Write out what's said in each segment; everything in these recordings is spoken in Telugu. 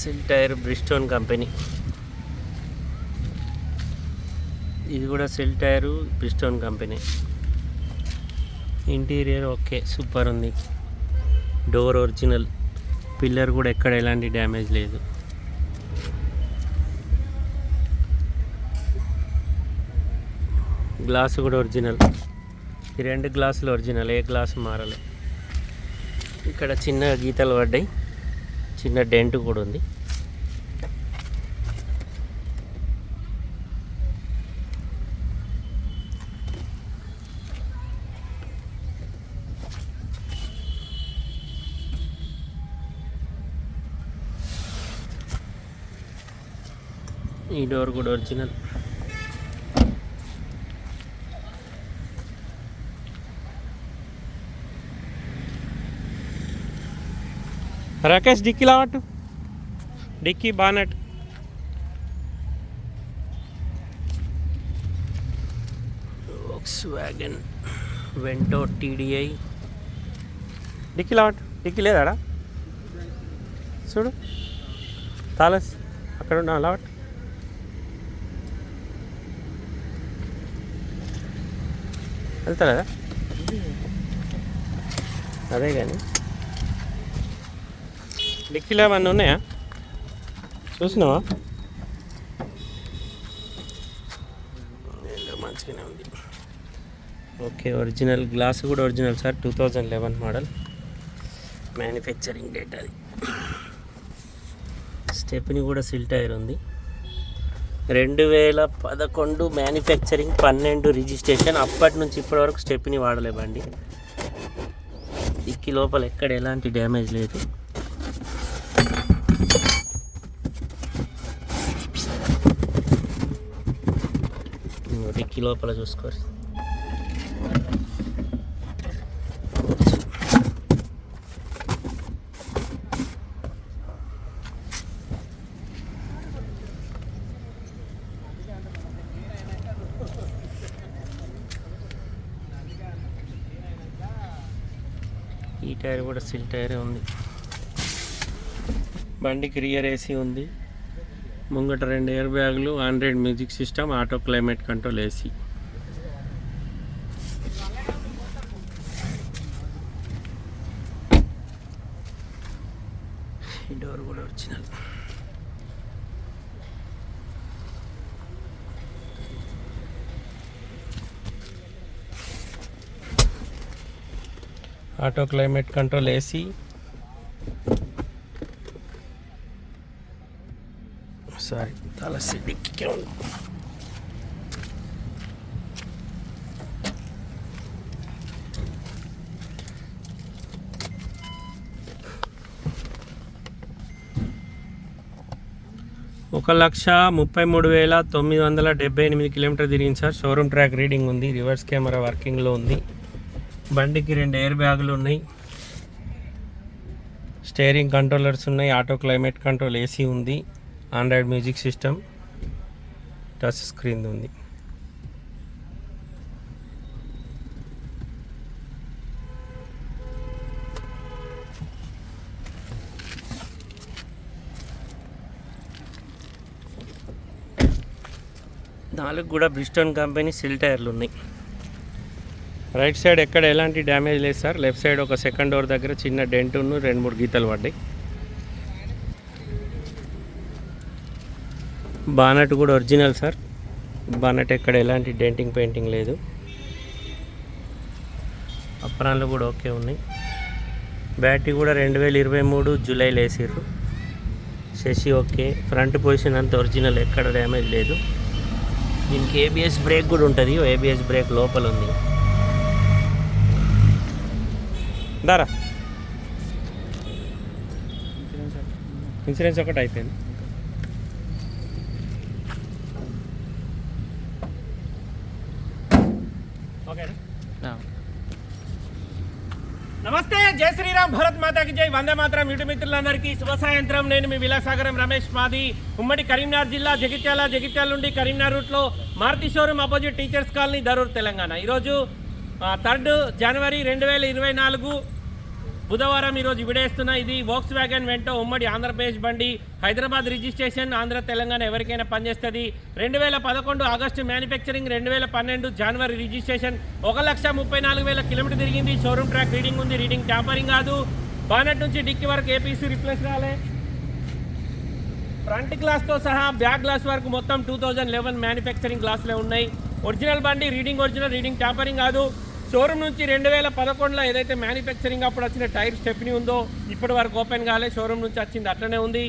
సిల్ టైర్ బ్రిస్టోన్ కంపెనీ. ఇది కూడా seal tyre Bridgestone company. Interior okay super ఉంది. Door original. పిల్లర్ కూడా ఎక్కడ ఎలాంటి డ్యామేజ్ లేదు. గ్లాస్ కూడా ఒరిజినల్. ఈ రెండు గ్లాసులు ఒరిజినల్ ఏ గ్లాస్ మారలే. ఇక్కడ చిన్న గీతలు పడ్డాయి. చిన్న డెంట్ కూడా ఉంది. ఈ డోర్ కూడా original. Rakesh dickey లావట్టు. Dickey bonnet. Volkswagen Vento TDI dickey లావట్ dickey లేదాడా? చూడు. తాలస్ అక్కడ ఉన్నా లావట్ వెళ్తారా అదే కానీ. డిక్కీలో ఏమన్నా ఉన్నాయా? చూసినావా? మంచిగానే ఉంది. ఓకే ఒరిజినల్ గ్లాస్ కూడా original sir two thousand eleven model. Manufacturing date అది. స్టెప్ని కూడా సిల్ టైర్ ఉంది. రెండు వేల పదకొండు మ్యానుఫ్యాక్చరింగ్ పన్నెండు రిజిస్ట్రేషన్ అప్పటి నుంచి ఇప్పటి వరకు స్టెప్ని వాడలే బండి. ఇక్కి లోపల ఎక్కడ ఎలాంటి డ్యామేజ్ లేదు. ఎక్కి లోపల చూసుకోరు. ఈ టైర్ కూడా సిల్ టైరే ఉంది. బండికి రియర్ ఏసీ ఉంది. ముంగట రెండు ఎయిర్ బ్యాగులు Android music system auto climate control AC ఈ డోర్ కూడా original auto climate control AC sorry తల సిడ్డిక్కే ఉంది ఒక లక్ష ముప్పై మూడు వేల తొమ్మిది వందల డెబ్బై ఎనిమిది కిలోమీటర్ తిరిగింది సార్. షోరూమ్ ట్రాక్ రీడింగ్ ఉంది రివర్స్ కెమెరా వర్కింగ్లో ఉంది. బండికి రెండు ఎయిర్ బ్యాగులు ఉన్నాయి. స్టేరింగ్ కంట్రోలర్స్ ఉన్నాయి ఆటో క్లైమేట్ కంట్రోల్ ఏసీ ఉంది. Android music system touch screen ఉంది. నాలుగు కూడా బ్రిస్టోన్ కంపెనీ సిల్ టైర్లు ఉన్నాయి. రైట్ సైడ్ ఎక్కడ ఎలాంటి డ్యామేజ్ లేదు సార్. లెఫ్ట్ సైడ్ ఒక సెకండ్ డోర్ దగ్గర చిన్న డెంట్ ఉన్న రెండు మూడు గీతలు పడ్డాయి. బానట్ కూడా ఒరిజినల్ సార్. బానట్ ఎక్కడ ఎలాంటి డెంటింగ్ పెయింటింగ్ లేదు. అప్రాన్లు కూడా ఓకే ఉన్నాయి. బ్యాటరీ కూడా రెండు వేల ఇరవై మూడు జూలైలో వేసారు శశి ఓకే. ఫ్రంట్ పొజిషన్ అంతా ఒరిజినల్ ఎక్కడ డ్యామేజ్ లేదు. దీనికి ఏబిఎస్ బ్రేక్ కూడా ఉంటుంది. ఏబిఎస్ బ్రేక్ లోపల ఉంది. దారా. ఇన్సూరెన్స్ ఒకటి అయిపోయింది. నమస్తే జై శ్రీరామ్ భరత్ మాతాకి జై. వందే మాత్రం యూటి మిత్రులందరికీ శుభ సాయంత్రం. నేను మీ విలాసాగరం రమేష్ మాది. ఉమ్మడి కరీంనగర్ జిల్లా జగిత్యాల జగిత్యాల నుండి కరీంనగర్ రూట్లో Maruti showroom opposite teachers colony Daroor Telangana. ఈరోజు థర్డ్ జనవరి రెండు వేల ఇరవై నాలుగు బుధవారం ఈరోజు విడేస్తున్న ఇది వోక్స్ వ్యాగన్ వెంట ఉమ్మడి ఆంధ్రప్రదేశ్ బండి. హైదరాబాద్ రిజిస్ట్రేషన్ ఆంధ్ర తెలంగాణ ఎవరికైనా పనిచేస్తుంది. రెండు వేల పదకొండు ఆగస్టు మ్యానుఫ్యాక్చరింగ్ రెండు వేల పన్నెండు జనవరి రిజిస్ట్రేషన్. ఒక లక్ష ముప్పై నాలుగు వేల కిలోమీటర్ తిరిగింది. షోరూమ్ ట్రాక్ రీడింగ్ ఉంది రీడింగ్ ట్యాంపరింగ్ కాదు. బానట్ నుంచి డిక్కి వరకు ఏపీసీ రిప్లేస్ రాలే. ఫ్రంట్ గ్లాస్తో సహా బ్యాక్ గ్లాస్ వరకు మొత్తం టూ థౌజండ్ లెవెన్ మ్యానుఫ్యాక్చరింగ్ గ్లాసులే ఉన్నాయి. ఒరిజినల్ బండి రీడింగ్ ఒరిజినల్ రీడింగ్ ట్యాంపరింగ్ కాదు. షోరూమ్ నుంచి రెండు వేల పదకొండులో ఏదైతే మ్యానుఫ్యాక్చరింగ్ అప్పుడు వచ్చిన టైర్ స్టెప్ని ఉందో ఇప్పటి వరకు ఓపెన్ కాలే షోరూమ్ నుంచి వచ్చింది అట్లనే ఉంది.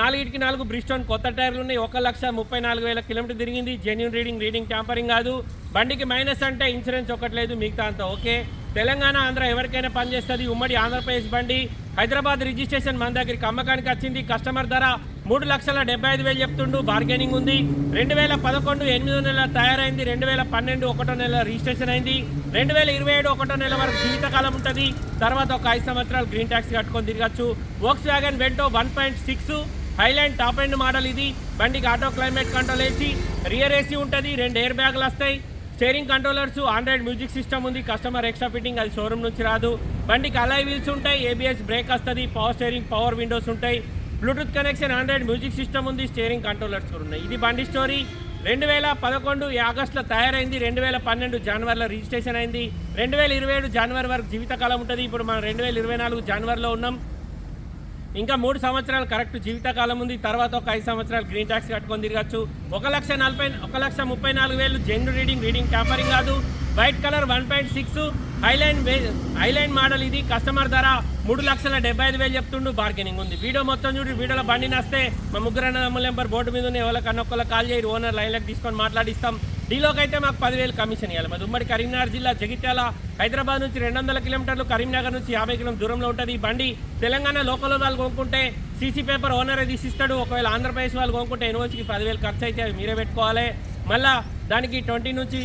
నాలుగిటికి నాలుగు బ్రిస్టోన్ కొత్త టైర్లు ఉన్నాయి ఒక లక్ష ముప్పై నాలుగు వేల కిలోమీటర్ తిరిగింది. జెన్యున్ రీడింగ్ రీడింగ్ ట్యాంపరింగ్ కాదు. బండికి మైనస్ అంటే ఇన్సూరెన్స్ ఒకట్లేదు మిగతా అంతా ఓకే. తెలంగాణ ఆంధ్ర ఎవరికైనా పనిచేస్తుంది? ఉమ్మడి ఆంధ్రప్రదేశ్ బండి. హైదరాబాద్ రిజిస్ట్రేషన్ మన దగ్గరికి అమ్మకానికి వచ్చింది. కస్టమర్ ధర మూడు లక్షల డెబ్బై ఐదు వేలు చెప్తుండు. బార్గెనింగ్ ఉంది. రెండు వేల పదకొండు ఎనిమిదో నెల తయారైంది. రెండు వేల పన్నెండు ఒకటో నెల రిజిస్ట్రేషన్ అయింది. రెండు వేల ఇరవై ఏడు ఒకటో నెల వరకు జీవితకాలం ఉంటుంది. తర్వాత ఒక ఐదు సంవత్సరాలు గ్రీన్ ట్యాక్స్ కట్టుకొని తిరగచ్చు. Volkswagen Vento one point six highline top end model ఇది. బండికి auto climate control AC rear AC ఉంటుంది. రెండు ఎయిర్ బ్యాగులు వస్తాయి. Steering controllers Android music system ఉంది. కస్టమర్ ఎక్స్ట్రా ఫిట్టింగ్ అది షోరూమ్ నుంచి రాదు. బండికి అలాయ్ వీల్స్ ఉంటాయి. ఏబిఎస్ బ్రేక్ వస్తుంది. పవర్ స్టేరింగ్ పవర్ విండోస్ ఉంటాయి. Bluetooth connection Android music system ఉంది స్టేరింగ్ కంట్రోలర్స్ కూడా ఉన్నాయి. ఇది బండి స్టోరీ. రెండు వేల పదకొండు ఆగస్టులో తయారైంది రెండు వేల పన్నెండు జనవరిలో రిజిస్ట్రేషన్ అయింది రెండు వేల ఇరవై ఏడు జనవరి వరకు జీవితకాలం ఉంటుంది. ఇప్పుడు మనం రెండు వేల ఇరవై నాలుగు జనవరిలో ఉన్నాం. ఇంకా మూడు సంవత్సరాలు కరెక్ట్ జీవితకాలం ఉంది. తర్వాత ఒక ఐదు సంవత్సరాలు గ్రీన్ ట్యాక్స్ కట్టుకొని తిరగచ్చు. ఒక లక్ష నలభై ఒక లక్ష ముప్పై నాలుగు వేలు జెన్యు రీడింగ్ రీడింగ్ ట్యాంపరింగ్ కాదు. White colour one point six highline highline model ఇది. కస్టమర్ ధర మూడు లక్షల డెబ్బై ఐదు వేలు చెప్తుండు బార్గెనింగ్ ఉంది. వీడియో మొత్తం చూడు వీడియోలో బండి నస్తే మా ముగ్గురు అన్నదమ్ముల నెంబర్ బోర్డు మీద ఉన్న ఎవరికన్నా ఒక్కళ్ళ కాల్ చేయరు ఓనర్ లైన్లకు తీసుకొని మాట్లాడిస్తాం. డీలోకి అయితే మాకు పదివేలు కమిషన్ ఇవ్వాలి మాది ఉమ్మడి కరీంనగర్ జిల్లా జగిత్యాల హైదరాబాద్ నుంచి రెండు వందల కిలోమీటర్లు కరీంనగర్ నుంచి యాభై కిలోమీటర్ దూరంలో ఉంటుంది ఈ బండి. తెలంగాణ లోకల్ వాళ్ళు కొనుక్కుంటే సీసీ పేపర్ ఓనరే తీసిస్తాడు ఒకవేళ ఆంధ్రప్రదేశ్ వాళ్ళు కొనుక్కుంటే ఎన్ఓసికి పదివేలు ఖర్చు అయితే అవి మీరే పెట్టుకోవాలి. మళ్ళా దానికి ట్వంటీ నుంచి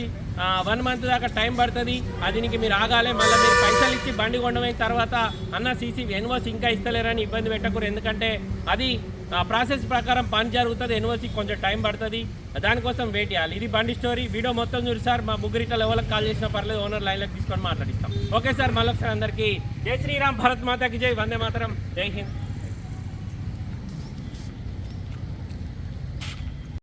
వన్ మంత్ దాకా టైం పడుతుంది. దీనికి మీరు ఆగాలి. మళ్ళీ మీరు పైసలు ఇచ్చి బండి కొండమైన తర్వాత అన్న సీసీ ఎన్ఓసి ఇంకా ఇస్తలేరని ఇబ్బంది పెట్టకూడదు. ఎందుకంటే అది ప్రాసెస్ ప్రకారం పని జరుగుతుంది. ఎన్ఓసి కొంచెం టైం పడుతుంది. దానికోసం వెయిట్ చేయాలి. ఇది బండి స్టోరీ. వీడియో మొత్తం చూసి సార్. మా ముగ్గురిట్ల లెవెల్కి కాల్ చేసినా పర్లేదు. ఓనర్ లైన్లోకి తీసుకొని మాట్లాడిస్తాం. Okay sir. మళ్ళొకసారి అందరికీ. జై శ్రీరామ్. భరత్ మాతాకి జై. వందే మాతరం. జై హింద్.